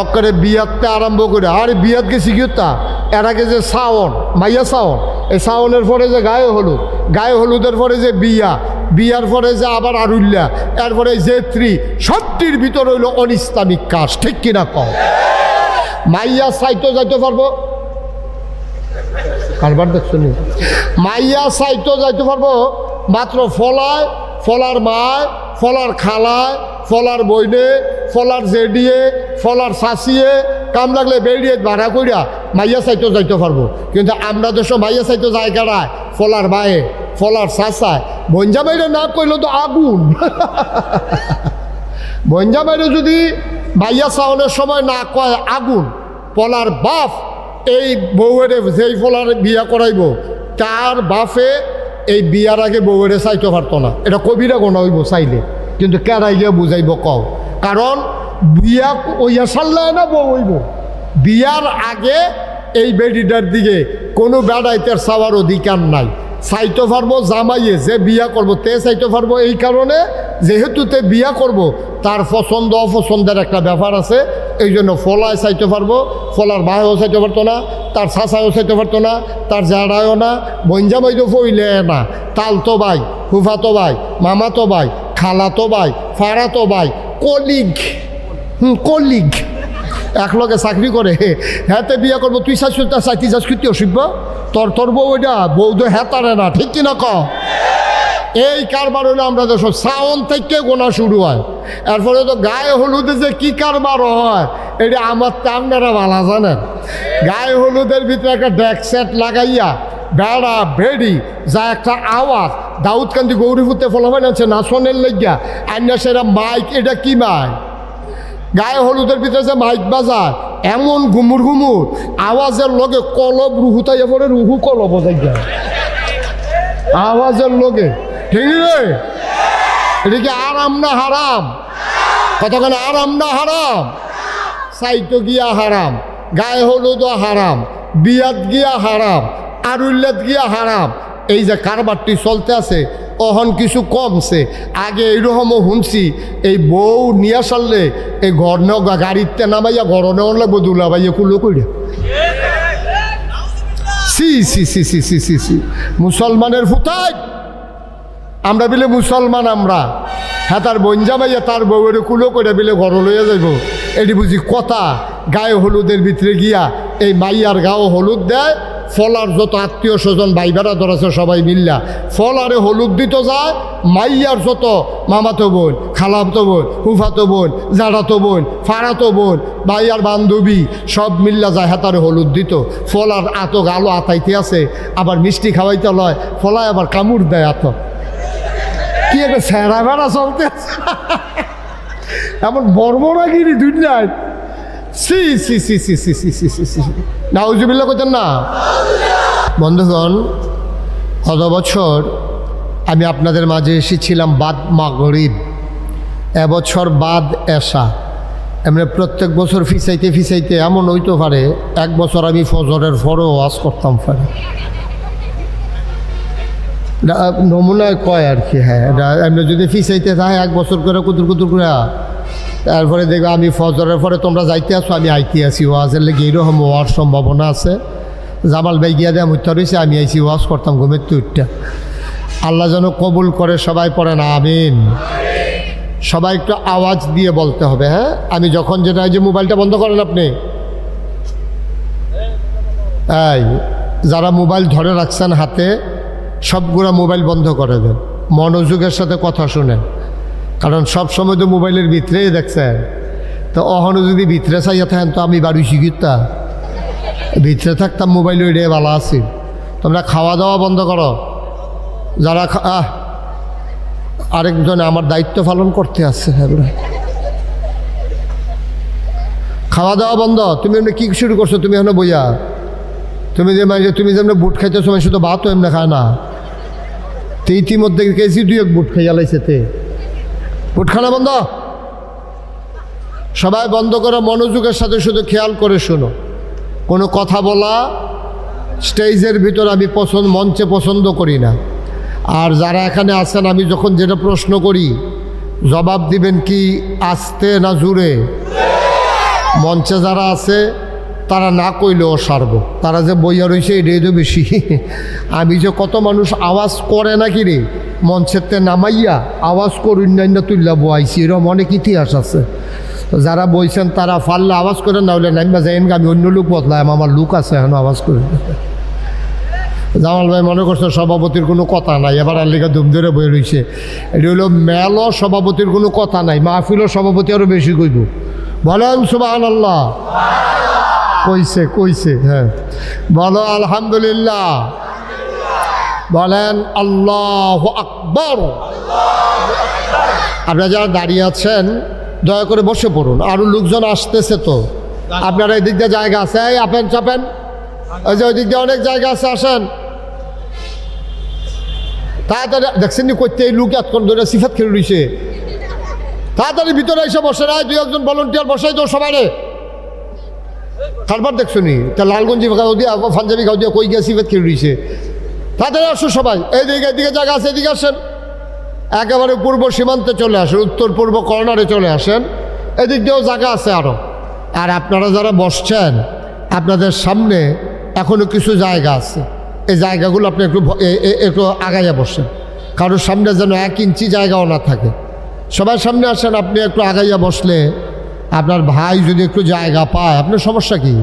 অকরে বিয়াতে আরম্ভ করে, আর বিয়াত গেছি কিতা এর আগে যে শাওন, মাইয়া শাওন, এই শাওনের পরে যে গায়ে হলুদ, গায়ে হলুদের পরে যে বিয়া, বিয়ার পরে যে আবার আরুল্লা এরপরে যে জেত্রী সবটির ভিতর হইল অনিস্তামিক কাজ, ঠিক কিনা কম মাইয়া সাইতো যাইতে পারব? কারবার দেখছ মাইয়া সাইতো যাইতে পারব? মাত্র ফলায়, ফলার মায়, ফলার খালায়, ফলার বইনে ফলার জেডিয়ে ফলার শাসিয়ে কাম লাগলে বেরিয়ে ভাড়া করিয়া মাইয়া সাইতো যাইতে পারব। কিন্তু আমরা দেশ মাইয়া সাইতো যায় কারায় ফলার মায়ে ফলার শাসায় বঞ্জা বাইরে না কইলে তো আগুন। বঞ্জা বাইরে যদি মাইয়া সাউনের সময় না কয় আগুন পলার বাপ এই বউয়ের যেই ফলার বিয়া করাইব, তার বাপে এই বিয়ার আগে বউয়েরে চাইতে পারতো না। এটা কবিরা গোনা হইব চাইলে। কিন্তু কেরাই গিয়ে বুঝাইব কও। কারণ বিয়া ওইয়া সাল্লায় না বউ হইব? বিয়ার আগে এই বেডিটার দিকে কোনো বেড়াইতের চাওয়ার অধিকার নাই। চাইতে পারব জামাইয়ে যে বিয়া করব, তে চাইতে পারব এই কারণে যেহেতু তে বিয়া করব, তার পছন্দ, অপছন্দের একটা ব্যাপার আছে। এই জন্য ফলায় চাইতে পারব, ফলার মায়ও চাইতে পারতো না, তার শাসায়ও চাইতে পারতো না, তার জাড়ায়ও না বঞ্জামাই তো ফইলে না। তাল তালতো ভাই, ফুফাতো ভাই, মামাতো ভাই খালাতো ভাই ফাড়াতো ভাই, কলিগ। হুম, কলিগ। একলগে চাকরি করে। হ্যাঁতে বিয়ে করব, তুই চাইছ তা চাইতে যাস কি অসিব্য তোর তোর বউ ওইটা বউ তো হ্যাঁ না, ঠিক কিনা ক? এই কারবার হলে আমরা দেশ সাউন থেকে গোনা শুরু হয়। এরপরে তো গায়ে হলুদে যে কি কারবার হয়, এটা আমার তো আপনারা ভালো জানেন। গায়ে হলুদের ভিতরে একটা ডেক সেট লাগাইয়া বেড়া, বেড়ি, যা একটা আওয়াজ। দাউদকান্দি গৌরীপুরতে ফলাফল আছে নাচনের লেগিয়া। আইনা সেরা মাইক, এটা কি মাইক? গায়ে হলুদের ভিতরে যে মাইক বাজার এমন ঘুমুর ঘুমুর, আওয়াজের লগে কলব রুহু তাইয়া পরে রুহু কলব যায় আওয়াজের লগে। ঠিক রে? এটা কি আরাম না হারাম? কতক্ষণ আরাম না হারাম? সাইতো গিয়া হারাম, গায়ে হলুদও হারাম, বিয়াত গিয়া হারাম আরুল্লাত গিয়া হারাম। এই যে কারবারটি চলতে আছে, অহন কিছু কমছে। আগে এইরকমও শুনছি এই বউ নিয়ে সারলে এই ঘর গাড়িতে নামাইয়া ঘর নেওয়ার লাগবো দুলাবাইয়া কুলো করে সি সি সি সি সি সি সি। মুসলমানের ফুতাই। আমরা বিলে মুসলমান আমরা। হ্যাঁ তার বঞ্জামাইয়া তার বউয়ের কুলো করে বিলে ঘর লইয়া যাইব। এটি বুঝি কথা। গায়ে হলুদের ভিতরে গিয়া এই মাইয়ার গাও হলুদ দেয় ফলার যত আত্মীয় স্বজন, ভাই বেড়াদর আছে, সবাই মিল্লা। ফলারে হলুদ দিতে যায়, মাইয়ার যত মামাতো বোন খালাতো বোন হুফাতো বোন, জাড়াতো বোন, ফাড়াতো বোন ভাইয়ার বান্ধবী, সব মিল্লা যায় হাতারে হলুদ দিত। ফলার আতো গালো আতাইতে আছে, আবার মিষ্টি খাওয়াইতে লয়, ফলায় আবার কামড় দেয় আতো। কি একটা স্যারা বেড়া চলতে আছে। এমন বর্বরাগিরি দুনিয়ায়। সি সি সি সি সি সি সি সি সি। নাউজুবিল্লা করতেন না? বন্ধুগণ, গত বছর আমি আপনাদের মাঝে এসেছিলাম বাদ মাগরিব, এবছর বাদ এসা এমনি প্রত্যেক বছর ফিসাইতে ফিসাইতে এমন হইতে পারে, এক বছর আমি ফজরের পরেও ওয়াজ করতাম পারে। নমুনায় কয় আর কি হ্যাঁ এমনি যদি ফিসাইতে থাকে, এক বছর করে কুতুর কুতুর করে। তারপরে দেখবে আমি ফজরের পরে তোমরা যাইতে আসো, আমি আইতে আসি ওয়াজের লেগে এইরকম হওয়ার সম্ভাবনা আছে। জামাল ভাই গিয়া দেয় মুত্তা রয়েছে আমি আইসি ওয়াজ করতাম ঘুমের তুইটা আল্লাহ যেন কবুল করে সবাই পড়ে না, আমিন। সবাই একটু আওয়াজ দিয়ে বলতে হবে হ্যাঁ? আমি যখন যেটা যে মোবাইলটা বন্ধ করেন আপনি। এই, যারা মোবাইল ধরে রাখছেন হাতে, সবগুলো মোবাইল বন্ধ করে দেন। মনোযোগের সাথে কথা শুনেন। কারণ সব সময় তো মোবাইলের ভিতরেই দেখছেন তো অহনো যদি ভিতরে চাইয়া থাকেন, তো আমি বাড়ি শিখিতা ভিতরে থাকতাম, মোবাইল ওইটাই ভালো আছি। তোমরা খাওয়া দাওয়া বন্ধ করো। যারা আহ, আরেকজনে আমার দায়িত্ব পালন করতে আসছে এগুলো খাওয়া দাওয়া বন্ধ। তুমি এমনি কী শুরু করছ? তুমি এখানে বইয়া? তুমি যে মানে তুমি যেমন বুট খাইতেছো মানে শুধু ভাতও এমনি খায় না। তো ইতিমধ্যে কেজি দুই এক বুট খাইয়া লাইছে তে। বুট খানা বন্ধ। সবাই বন্ধ করে মনোযোগের সাথে শুধু খেয়াল করে শোনো। কোনো কথা বলা, স্টেজের ভিতর আমি পছন্দ, মঞ্চে পছন্দ করি না। আর যারা এখানে আছেন, আমি যখন যেটা প্রশ্ন করি, জবাব দিবেন কি, আস্তে না জুড়ে মঞ্চে যারা আছে তারা না কইলেও সারব। তারা যে বইয়া রয়েছে এটাই তো বেশি। আমি যে কত মানুষ আওয়াজ করে নাকি রে, মঞ্চের তে নামাইয়া আওয়াজ করুন না তুললা বয়াইছি, এরকম অনেক ইতিহাস আছে। যারা বইছেন তারা ফাললে আওয়াজ করে না হলে নাইমা যাইন আমি অন্য লোক বদলাম আমার লোক আছে এখন আওয়াজ করে। জামাল ভাই মনে করছে সভাপতির কোনো কথা নাই, এবার আল্লিকা ধুম ধরে বয়ে রয়েছে এটি হলো মেলও সভাপতির কোনো কথা নাই, মাহফিলও সভাপতি আরও বেশি কইব। বলেন সুবাহ আল্লাহ কইছে কইছে হ্যাঁ। বলো, আলহামদুলিল্লাহ। বলেন, আল্লাহ আকবর। আপনারা যারা দাঁড়িয়ে আছেন, দয়া করে বসে পড়ুন। আরও লোকজন আসতেছে তো। আপনারা এই দিক দিয়ে জায়গা আছে? এই আপেন চাপেন। ওই যে ওই দিক দিয়ে অনেক জায়গা আছে, আসেন। তাড়াতাড়ি, দেখছেন করতে এই লোক এতক্ষণ ধরে সিফাত খেলে রয়েছে তাড়াতাড়ি ভিতরে এসে বসে, রায়, দুই একজন ভলন্টিয়ার বসাই তো সবাই তারপর দেখছ নি? তা লালগঞ্জি গাও দিয়া, পাঞ্জাবি গাও দিয়া কই গিয়া সিফাত খেলে রয়েছে তাড়াতাড়ি আসো সবাই, এইদিকে, এদিকে জায়গা আছে, এদিকে আসেন। একেবারে পূর্ব সীমান্তে চলে আসেন, উত্তর পূর্ব কর্নারে চলে আসেন। এদিক দিয়েও জায়গা আছে আরও আর আপনারা যারা বসছেন, আপনাদের সামনে এখনও কিছু জায়গা আছে। এই জায়গাগুলো আপনি একটু একটু আগাইয়া বসেন। কারোর সামনে যেন এক ইঞ্চি জায়গাও না থাকে। সবাই সামনে আসেন, আপনি একটু আগাইয়া বসলে আপনার ভাই যদি একটু জায়গা পায়, আপনার সমস্যা কি?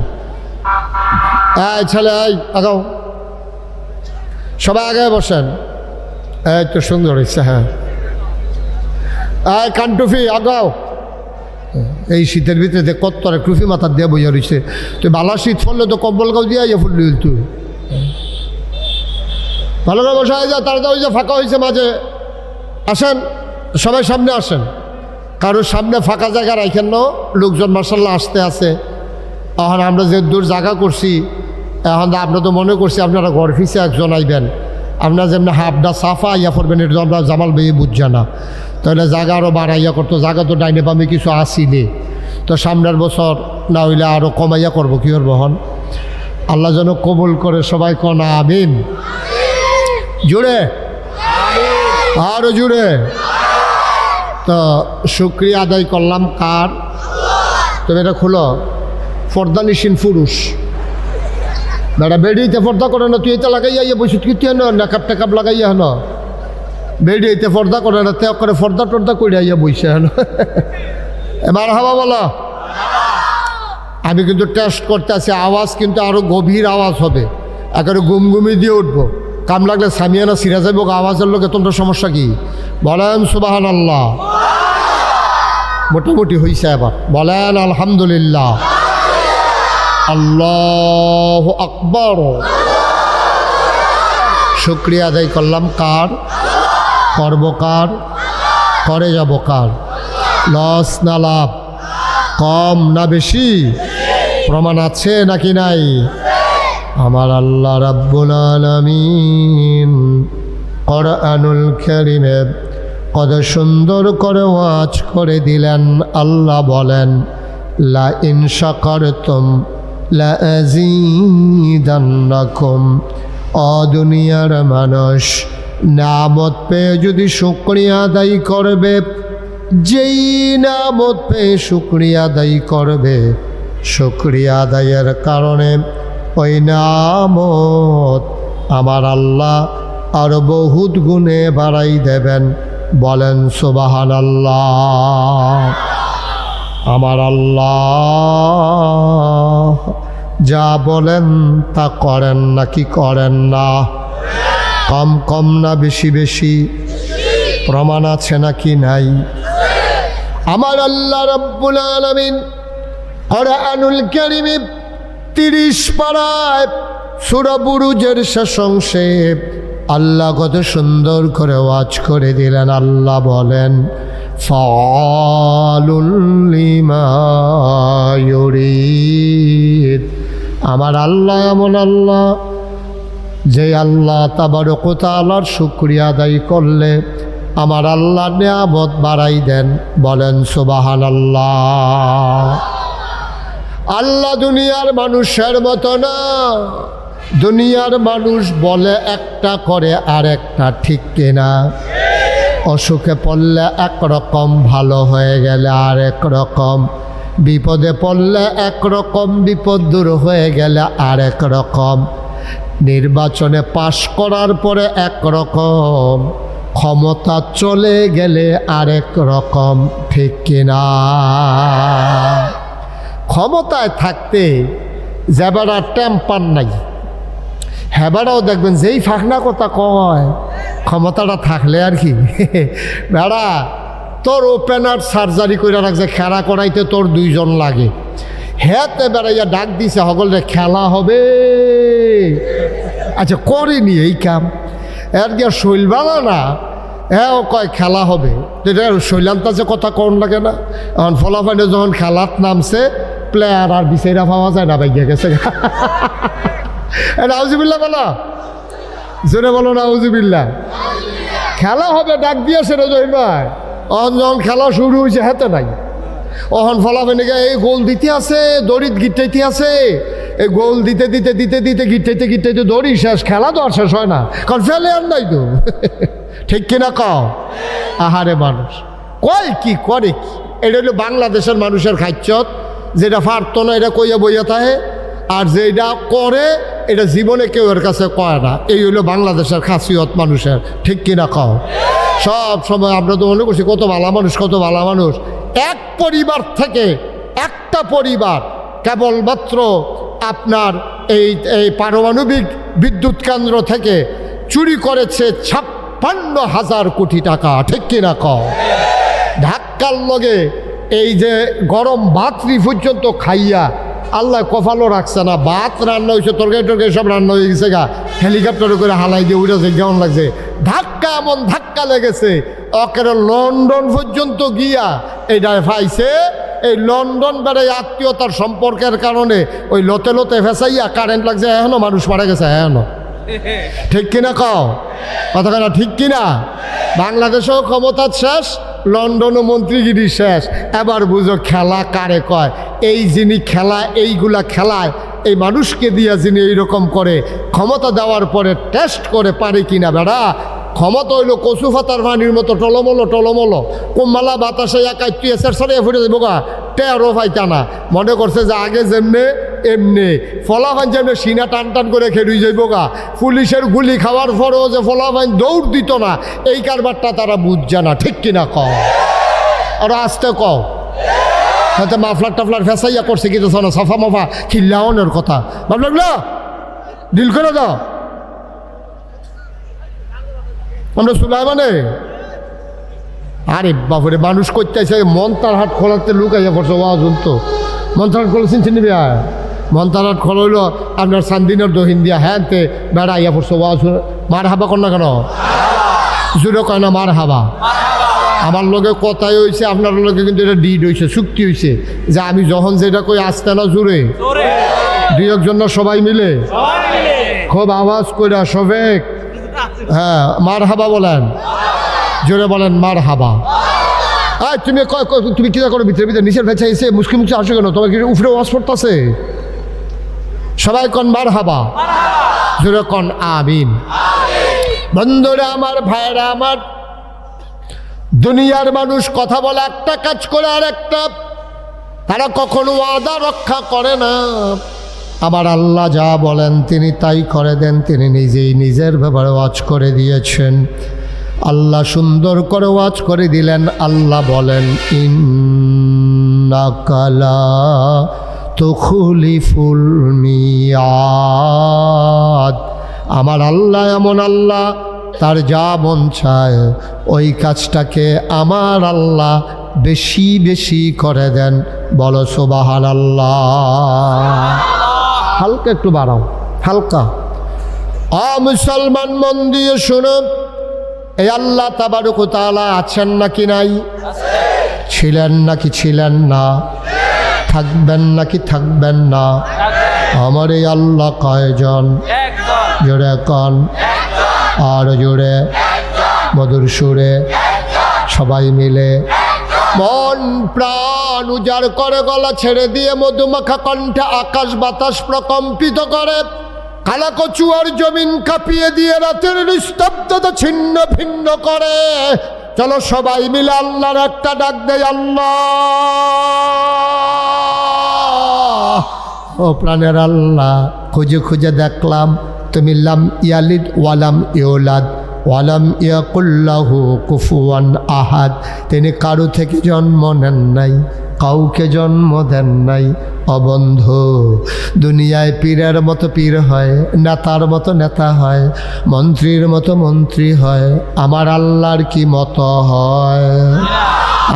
ছেলে আগাও। সবাই আগে বসেন। এই তো সুন্দর হয়েছে হ্যাঁ। এই কানটুফি, আগাও। এই শীতের ভিতরে কত তোরা টুফি মাথার দিয়ে বইয়া রয়েছে তুই বালা শীত পড়লে তো কম্বল গাও দিয়ে ইয়ে ফুটলি তুই। ভালো করে বসা হয়ে যায় তাড়াতাড়ি যে, ফাঁকা হয়েছে মাঝে। আসেন, সবাই সামনে আসেন। কারোর সামনে ফাঁকা জায়গা রাখেন না, লোকজন মার্শাল্লাহ আসতে আছে। এখন আমরা যে দূর জায়গা করছি, এখন আমরা তো মনে করছি আপনারা ঘর ফিসে একজন আইবেন। আপনার যেমনি হাফডা সাফা ইয়া করবেন এটা আমরা জামাল বেয়ে বুঝছে না। তাহলে জায়গা আরও বাড়াইয়া করতো, জায়গা তো ডাইনে পামে কিছু আসিলে। তো সামনের বছর না হইলে আরও কমাইয়া করব, কী করব হন আল্লাহ যেন কবুল করে সবাই কনা, আমিন। জুড়ে। আরও জুড়ে। তো শুক্রিয়া আদায় করলাম কার? তুমি এটা খুলো। ফর্দা নিশিন পুরুষ। বেড়া বেড়িতে পর্দা করে না, তুই এটা লাগাইয়া ইয়ে বসে কি? তুই নেকাপ টেকাপ লাগাইয়া হেন বেড়িতে পর্দা করে না তে করে ফর্দা টর্দা করে ইয়া বসে হেন এবার হাবা বলো। আমি কিন্তু টেস্ট করতে আছি, আওয়াজ কিন্তু আরও গভীর আওয়াজ হবে। একেবারে গুমগুমি দিয়ে উঠবো। কাম লাগলে সামিয়ানা সিরা যাইব, আওয়াজের লোকে তোমরা সমস্যা কি? বলেন সুবাহান আল্লাহ মোটামুটি হয়েছে এবার। বলেন, আলহামদুলিল্লাহ। আল্লাহ আকবর। শুক্রিয়া আদায় করলাম কার? করব কার? করে যাব কার? লস না লাভ? কম না বেশি? প্রমাণ আছে নাকি নাই? আমার আল্লাহ রাব্বুল আলামিন কোরআনুল কারীমে কত সুন্দর করে ওয়াজ করে দিলেন। আল্লাহ বলেন, লা ইন শাকারতুম লা আযীদান্নাকুম। অ দুনিয়ার মানুষ, নামত পেয়ে যদি শুকরিয়া আদায় করবে, যেই নামত পেয়ে শুক্রিয়া আদায় করবে, শুক্রিয়া আদায়ের কারণে ওই নামত আমার আল্লাহ আরও বহুত গুণে বাড়াই দেবেন। বলেন সুবাহান আল্লাহ আমার আল্লাহ যা বলেন তা করেন নাকি করেন না? কম কম না বেশি বেশি প্রমাণ আছে নাকি নাই? আমার আল্লাহ রব্বুল আলমিন কোরআনুল কারিমে তিরিশ পাড়ায় সুরবুরুজের শেষ। অংশে আল্লাহ কত সুন্দর করে ওয়াজ করে দিলেন। আল্লাহ বলেন আমার আল্লাহ এমন আল্লাহ, যে আল্লাহ তাবারকতালার শুক্রিয়া আদায় করলে আমার আল্লাহ নিয়ামত বাড়াই দেন। বলেন সুবাহান আল্লাহ আল্লাহ দুনিয়ার মানুষের মতো না। দুনিয়ার মানুষ বলে একটা করে আর একটা ঠিক কিনা। অসুখে পড়লে একরকম, ভালো হয়ে গেলে আর এক রকম বিপদে পড়লে একরকম, বিপদ দূর হয়ে গেলে আরেক রকম নির্বাচনে পাশ করার পরে একরকম। ক্ষমতা চলে গেলে আরেক রকম ঠিক কিনা। ক্ষমতায় থাকতে যাবারা টেম্পার নাই। হেবারাও দেখবেন যেই ফাঁকনা কথা কয়, ক্ষমতাটা থাকলে আর কি। বেড়া, তোর ওপেনার সার্জারি করে রাখছে, খেলা করাইতে তোর দুইজন লাগে। হেতে বেড়াইয়া ডাক দিছে সকলে খেলা হবে। আচ্ছা করেনি এই কাম। এর গিয়া শৈল বানা না হ্যাঁ ও কয় খেলা হবে। যেটা শৈলান্তাছে কথা কম লাগে না। এখন ফলাফানে যখন খেলাত নামছে প্লেয়ার আর বিচাইরা পাওয়া যায় না বাইকে গেছে নাউজিবিল্লা বলো। জোরে বলো নাউজিবিল্লা খেলা হবে, ডাক দিয়েছে রে জহির ভাই অহন যখন খেলা শুরু হয়েছে হাতে নাই। অহন ফলাফেনে এই গোল দিতে আছে দড়িত গিটাইতে আছে। এই গোল দিতে দিতে দিতে দিতে গিটাইতে গিটাইতে দড়ি শেষ, খেলা তো আর শেষ হয় না। কারণ ফেলে আর নাই তো। ঠিক কিনা কও? আহারে মানুষ। কয় কি, করে কি? এটা হলো বাংলাদেশের মানুষের খাচ্ছত। যেটা পারত না, এটা কইয়া বইয়া থাকে, আর যেটা করে, এটা জীবনে কেউ এর কাছে কয় না। এই হলো বাংলাদেশের খাসিয়ত মানুষের। ঠিক কিনা কও? সব সময় আমরা তো মনে করছি, কত ভালো মানুষ, কত ভালো মানুষ। এক পরিবার থেকে একটা পরিবার, কেবলমাত্র আপনার এই এই পারমাণবিক বিদ্যুৎ কেন্দ্র থেকে চুরি করেছে ছাপ্পান্ন হাজার কোটি টাকা। ঠিক কিনা কও? ধাক্কার লগে এই যে গরম ভাতরি পর্যন্ত খাইয়া আল্লাহ কফালও রাখছে না। ভাত রান্না হয়েছে তরকারি টরকারি সব রান্না হয়ে গেছে গা। হেলিকপ্টারে করে হালাই দিয়ে উঠেছে কেমন লাগছে? ধাক্কা এমন ধাক্কা লেগেছে। অকেরে লন্ডন পর্যন্ত গিয়া এইটা পাইছে এই লন্ডন বেড়ে আত্মীয়তার সম্পর্কের কারণে ওই লতে লতে ফেসাইয়া কারেন্ট লাগছে, এখনও মানুষ মারা গেছে, এখনও। ঠিক কিনা কথা কেনা ঠিক কিনা? বাংলাদেশেও ক্ষমতা শেষ লন্ডনও মন্ত্রীগিরি শেষ, এবার বুঝো খেলা কারে কয়? এই যিনি খেলা, এইগুলা খেলায়, এই মানুষকে দিয়া যিনি এইরকম করে ক্ষমতা দেওয়ার পরে টেস্ট করে পারে কিনা বেড়া? ক্ষমতা হইল কচু ফাতার পানির মতো, টলমলো টলমলো। কুম্বালা বাতাসে একাই তুই এসের সরিয়ে ফুটে দেবো গা। টেরো পাইতা না মনে করছে যে আগে যেমনে, এমনি। ফলাফান যেমনি সিনা টান টান করে খেলুই যাইব গা। পুলিশের গুলি খাওয়ার পরেও যে ফলাফান দৌড় দিত না, এই কারবারটা তারা বুঝছে না। ঠিক কিনা কও? আর আসতে কও? হয়তো মাফলার টাফলার ফেসাইয়া করছে কিন্তু শোনো, সাফা মাফা খিল্লাওনের কথা। ভাবলাগুলো ডিল করে দাও। আমরা সুলাইমানে। আরে বাপুরে মানুষ করতে আসে মন্তার হাট খোলাতে লুকাইয়া পড়ছে ওয়াজ তো মন্তার হাট খোলা চিনছেন নিবি মন্তার হাট খোলা হইল আপনার সান্দিনের দহিন দিয়া হ্যাঁ তে বেড়া ইয়া পড়ছে ওয়াজ মার হাবা কর না কেন? জুড়ে কয় না মার হাবা আমার লগে কথাই হয়েছে আপনার লগে কিন্তু এটা ডিড হয়েছে চুক্তি হয়েছে যে আমি যখন যেটা কই আসতে না জুড়ে। দুই একজন সবাই মিলে। খুব আওয়াজ কইরা সবেক। হ্যাঁ মার হাবা বলেন। জোরে বলেন মার হাবা আয়, তুমি তুমি কিনা করো ভিতরে ভিতরে, নিচের ভেচা এসে মুসকি মুখে আসো কেন? তোমার কি উফরে ওয়াজ পড়তেছে? সবাই কন মার হাবা জোরে কন, আমিন। বন্ধুরা, আমার ভাইরা আমার দুনিয়ার মানুষ কথা বলে একটা কাজ করে আর একটা। তারা কখনো ওয়াদা রক্ষা করে না। আমার আল্লাহ যা বলেন তিনি তাই করে দেন। তিনি নিজেই নিজের ব্যাপারে ওয়াজ করে দিয়েছেন। আল্লাহ সুন্দর করে ওয়াজ করে দিলেন। আল্লাহ বলেন ইন্নাকালা তুখলিফুল মিয়াদ। আমার আল্লাহ এমন আল্লাহ, তার যা মন চায়, ওই কাজটাকে আমার আল্লাহ বেশি বেশি করে দেন। বলো সোবাহান আল্লাহ হালকা একটু বাড়াও, হালকা। আ মুসলমান মন দিয়ে শুনো, এই আল্লাহ তাবারুক তাআলা আছেন নাকি নাই? ছিলেন নাকি ছিলেন না? থাকবেন নাকি থাকবেন না? আমার এই আল্লাহ কয়জন? জোরে কন। আর জোরে, মধুর সুরে সবাই মিলে মন প্রাণ উজাড় করে গলা ছেড়ে দিয়ে মধুমাখা কণ্ঠে আকাশ বাতাস প্রকম্পিত করে। কালা কচুয়ার জমিন কাঁপিয়ে দিয়ে রাতের নিস্তব্ধতা ছিন্ন ভিন্ন করে। চলো সবাই মিলে আল্লাহর একটা ডাক দেয় আল্লাহ। ও প্রাণের আল্লাহ, খুঁজে খুঁজে দেখলাম, তুমি ইয়ালিদ ওয়ালাম ইউলাদ। ওয়ালাম ইয়াকুল্লাহু কুফুয়ান আহাদ। তিনি কারু থেকে জন্ম নেন নাই, কাউকে জন্ম দেন নাই। অবন্ধ, দুনিয়ায় পীরের মতো পীর হয়, নেতার মতো নেতা হয়, মন্ত্রীর মতো মন্ত্রী হয়। আমার আল্লাহর কি মতো হয়?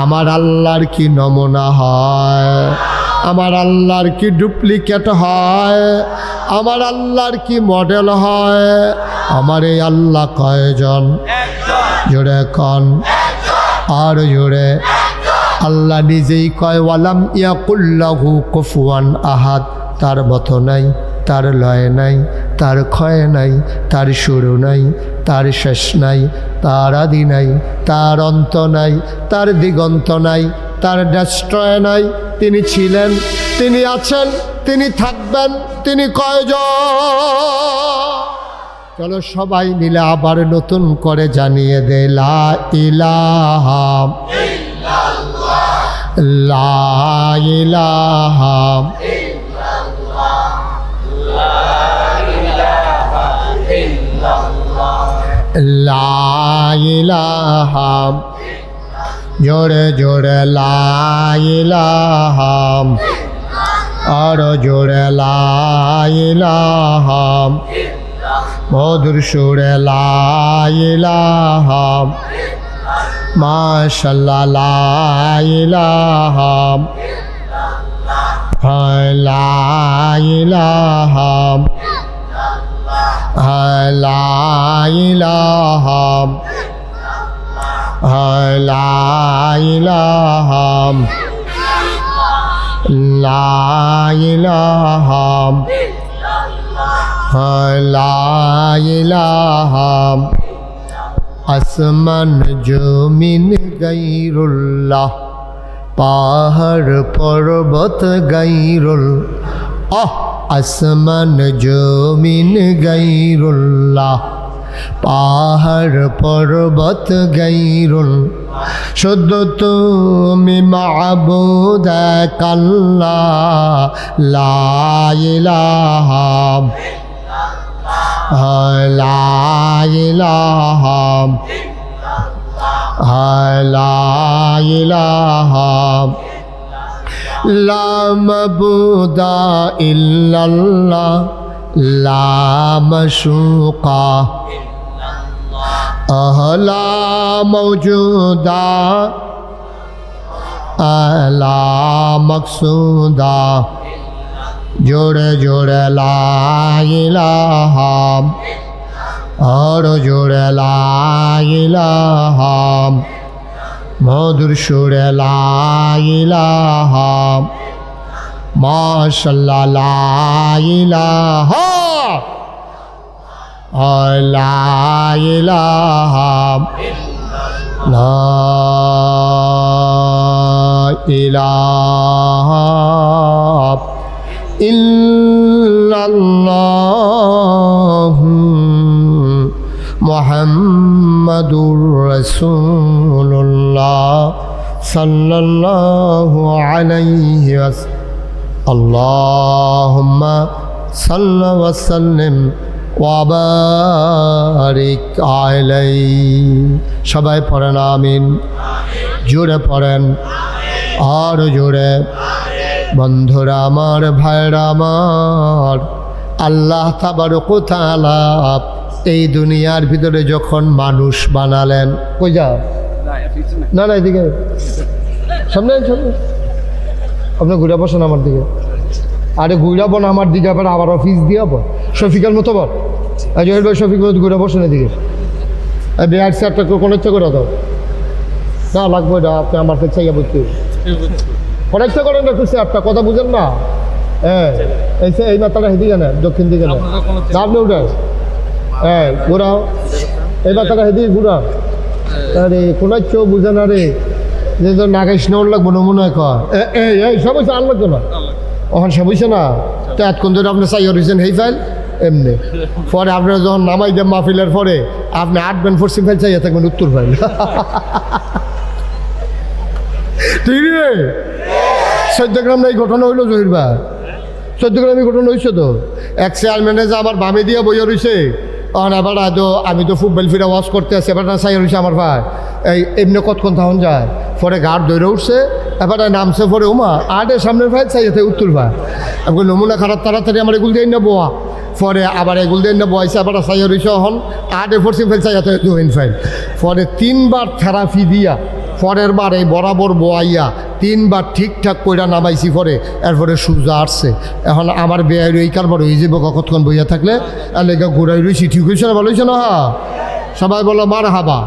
আমার আল্লাহর কি নমুনা হয়? আমার আল্লাহর কি ডুপ্লিকেট হয়? আমার আল্লাহর কি মডেল হয়? আমার এই আল্লাহ কয়জন? জোরে কন। আর জোরে। আল্লাহ নিজেই কয়, ওয়ালাম ইয়াকুল্লাহু কুফুয়ান আহাদ। তার মতো নাই, তার লয় নাই, তার ক্ষয় নাই, তার শুরু নাই, তার শেষ নাই, তার আদি নাই, তার অন্ত নাই, তার দিগন্ত নাই তার ডেস্ট্রয় নাই, তিনি ছিলেন, তিনি আছেন, তিনি থাকবেন, তিনি কয়জন? চলো সবাই মিলে আবার নতুন করে জানিয়ে দে, লা ইলাহা লা ইলাহা লা ইলাহা। জোরে জোরে লা ইলাহা আর জোরে লা ইলাহা মধুর সুরে লাইলাহা মাশাল্লাহ লাইলাহা লাইলাহা লাইলাহা আসমান জমিন গাইরুল্লাহ, পাহাড় পর্বত গাইরুল আহ, আসমান জমিন গাইরুল্লাহ, পাহাড় পর্বত গাইরুল শুদ্ধ তুমি মাবুদ কাল্লা لا إله لا إله لا مبود إلا الله لا مشوقا لا موجودا لا مقصودا জোরে জোরে লাইলাহাম অর জোরে লাইলাহাম মধুর সুরে লাইলাহাম মাশাল্লাহ লাইলাহ লাইলাহাম লা ইলাহা। ইল্লাল্লাহ মোহাম্মদুর রসুল্লাহ সাল্লাল্লাহু আলাইহি আল্লাহুম্মা সাল্লা ওয়া সাল্লিম ওয়া বারিক আলাই সবাই পড়েন, আমিন। আমিন জোরে পড়েন। আমিন আর জোরে। আমিন বন্ধুরা আমার ভাইরা আমার আল্লাহ তাবার কোথালা এই দুনিয়ার ভিতরে যখন মানুষ বানালেন, কই যা না না, এদিকে। সামনে সামনে। আপনি ঘুরে বসেন আমার দিকে। আরে ঘুরে বোন আমার দিকে, আবার আবার অফিস দিয়ে বল শফিকার মতো বল। জহির ভাই, শফিক মতো ঘুরে বসেন এদিকে। বিহার স্যারটা কোনো ইচ্ছা করে দাও। না, লাগবে না, আপনি আমার কাছে চাইয়া বুঝতে ইচ্ছা করেন একটু স্যারটা কথা বুঝেন না। হ্যাঁ এই সে- এই মাথাটা হেদিকে না দক্ষিণ দিকে না আপনি উঠেন হ্যাঁ ঘুরাও। এই মাথাটা হেদিকে ঘুরাও আরে কোনো চো বুঝে না রে। যে তো নাগাইশ নেওয়ার লাগবো না মনে হয় কয়। এই এই সব হয়েছে আর লাগতো না ওখানে সব হয়েছে না। তো এতক্ষণ ধরে আপনি চাই হয়েছেন হেই ফাইল? এমনি। পরে আপনার যখন নামাই দেন মাহফিলের পরে আপনি আটবেন পশ্চিম ফাইল চাইয়া থাকবেন উত্তর ফাইল। ঠিক রে? চোদ্দ গ্রাম এই ঘটনা হইল জহির ভাই চোদ্দ গ্রামে ঘটনা হয়েছে তো। এক চেয়ারম্যানে যে আমার বামে দিয়ে বইয়া রয়েছে তখন এবার তো আমি তো ফুটবল ফিরে ওয়াশ করতে আসি এবার না চাই রয়েছে আমার ভাই। এই, এমনি কতক্ষণ তখন যায়? পরে গাড় দৌড়ে উঠছে, এবার নামছে পরে উমা আটের সামনের ভাই চাইতে উত্তর ভাই। আমি নমুনা খারাপ, তাড়াতাড়ি আমার এগুল দিয়ে না বোয়া। পরে আবার এগুল দিয়ে নেব বয়সে আবার চাইয়া রয়েছে হন আটে ফোরসি ফেল চাইতে দুইন ফাইল পরে তিনবার থেরাপি দিয়া পরের বার এই বরাবর বোয়াইয়া তিনবার ঠিকঠাক কইরা নামাইছি পরে এরপরে সূর্য আসছে। এখন আমার বেয়াই এই কারবার হয়ে যাব কতক্ষণ বইয়া থাকলে? আর লেগে ঘুরাই রয়েছি ঠিক হয়েছে না ভালো হয়েছে না? হা সবাই বলো মার হাবা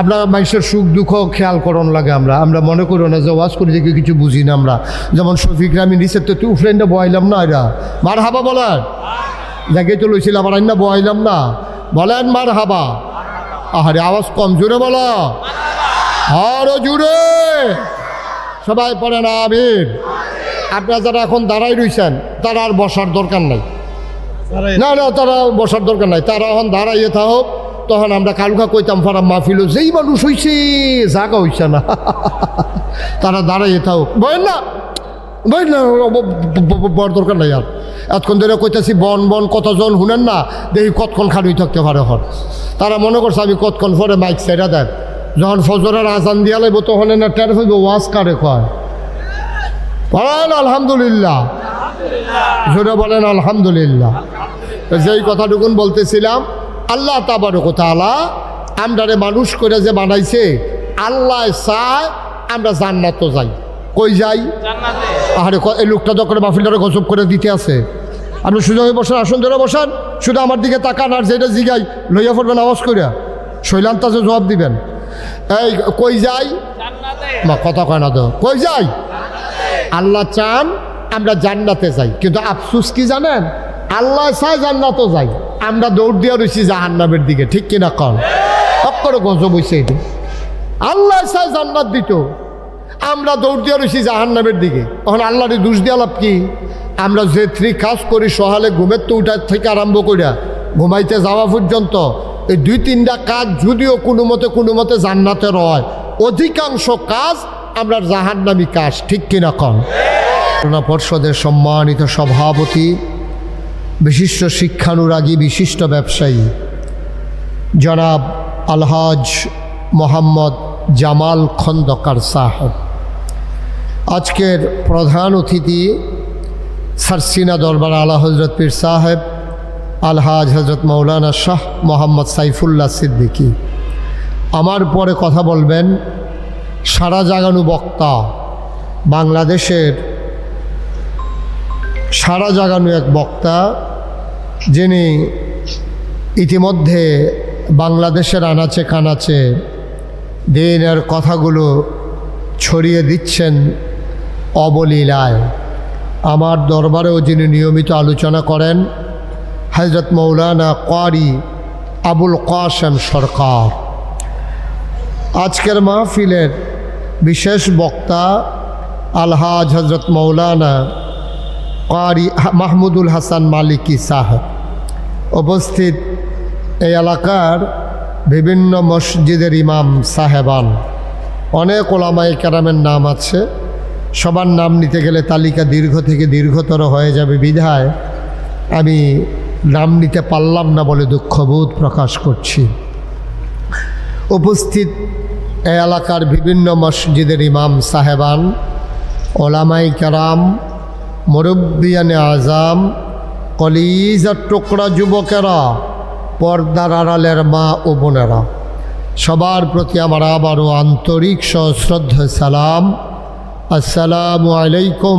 আপনার মানুষের সুখ দুঃখ খেয়াল করন লাগে আমরা। আমরা মনে করি না যে ওয়াজ করি দেখে কিছু বুঝি না আমরা। যেমন শফিক রামি নিচের তো তুই ফ্রেন্ডে বয়াইলাম না এরা। মার হাবা বলেন দেখে তো লইছিল আবার আইনা বয়াইলাম না। বলেন মার হাবা আহারে আওয়াজ কম জোরে বলো আরও জুড়ে। সবাই পড়েন আমির আপনারা যারা এখন দাঁড়াই রইছেন তারা আর বসার দরকার নাই। না না তারা বসার দরকার নাই। তারা এখন দাঁড়াইয়ে থাকুক তখন আমরা কালুকা কইতাম ফারাম মাহফিল যেই মানুষ হইছে জাগা হইছে না। তারা দাঁড়াইয়ে থাকুক। বলেন না বলেন না বড় দরকার নাই আর। এতক্ষণ ধরে কইতাছি বন বন কতজন শুনেন না দেখি কতক্ষণ খানুই থাকতে পারে হন তারা মনে করছে আমি কতক্ষণ পরে মাইক সেরা দেন? যখন ফজরের আজান দিয়া লাগবো তখন না টের হইব, ওয়াজ কারে কয়? বলেন, আলহামদুলিল্লাহ। জোরে বলেন, আলহামদুলিল্লাহ। যেই কথাটুকুন বলতেছিলাম, আল্লাহ তাবারক তালা আমরারে মানুষ করে যে বানাইছে, আল্লাহ চায় আমরা জান্নাত যাই। কই যাই? আরে এই লোকটা দরকার মাহফিলটারে গজব করে দিতে আছে। আপনি সুযোগ হয়ে বসেন, আসন, ধরে বসান। শুধু আমার দিকে তাকান আর যেটা জিগাই, লইয়া পড়বেন আওয়াজ করিয়া শৈলান্তাজে জবাব দিবেন। এই কই যাই? কথা কয় না তো। কই যাই? আল্লাহ চান আমরা জান্নাতে যাই। কিন্তু আফসুস কি জানেন? আল্লাহ চায় জান্নাতও যাই। আমরা দৌড় দিয়ে রয়েছি জাহান্নামের দিকে। ঠিক কিনা কন? অক্ষর গজব হইছে এটা। আল্লাহ চায় জান্নাত দিত। আমরা দৌড় দিয়ে রয়েছি জাহান্নামের দিকে। তখন আল্লাহরে দোষ দিয়ে লাভ কি? আমরা যে থ্রি কাজ করি সহালে ঘুমের তো উঠার থেকে আরম্ভ করিয়া ঘুমাইতে যাওয়া পর্যন্ত এই দুই তিনটা কাজ যদিও কোনো মতে কোনো মতে জান্নাতের হয় অধিকাংশ কাজ আমরা জাহান্নামি কাজ, ঠিক কিনা করোনা পর্ষদের সম্মানিত সভাপতি, বিশিষ্ট শিক্ষানুরাগী, বিশিষ্ট ব্যবসায়ী, জনাব আলহাজ মোহাম্মদ জামাল খন্দকার সাহেব। আজকের প্রধান অতিথি সারসিনা দরবার আলা হজরত পীর সাহেব আলহাজ হজরত মৌলানা শাহ মোহাম্মদ সাইফুল্লাহ সিদ্দিকী। আমার পরে কথা বলবেন সারা জাগানু বক্তা, বাংলাদেশের সারা জাগানু এক বক্তা, যিনি ইতিমধ্যে বাংলাদেশের আনাচে কানাচে দিনের কথাগুলো ছড়িয়ে দিচ্ছেন অবলীলায়। আমার দরবারেও যিনি নিয়মিত আলোচনা করেন হজরত মৌলানা কোয়ারি আবুল কাসেম সরকার। আজকের মাহফিলের বিশেষ বক্তা আলহাজ হজরত মৌলানা কারি মাহমুদুল হাসান মালিকি সাহেব। উপস্থিত এই এলাকার বিভিন্ন মসজিদের ইমাম সাহেবান। অনেক ওলামাই কেরামের নাম আছে। সবার নাম নিতে গেলে তালিকা দীর্ঘ থেকে দীর্ঘতর হয়ে যাবে বিধায় আমি নাম নিতে পারলাম না বলে দুঃখবোধ প্রকাশ করছি। উপস্থিত এই এলাকার বিভিন্ন মসজিদের ইমাম সাহেবান, ওলামাই কারাম, মুরব্বিয়ানে আজাম কলিজার টুকরা যুবকেরা, পর্দার আড়ালের মা ও বোনেরা। সবার প্রতি আমার আবারও আন্তরিক সশ্রদ্ধ সালাম। আসসালামু আলাইকুম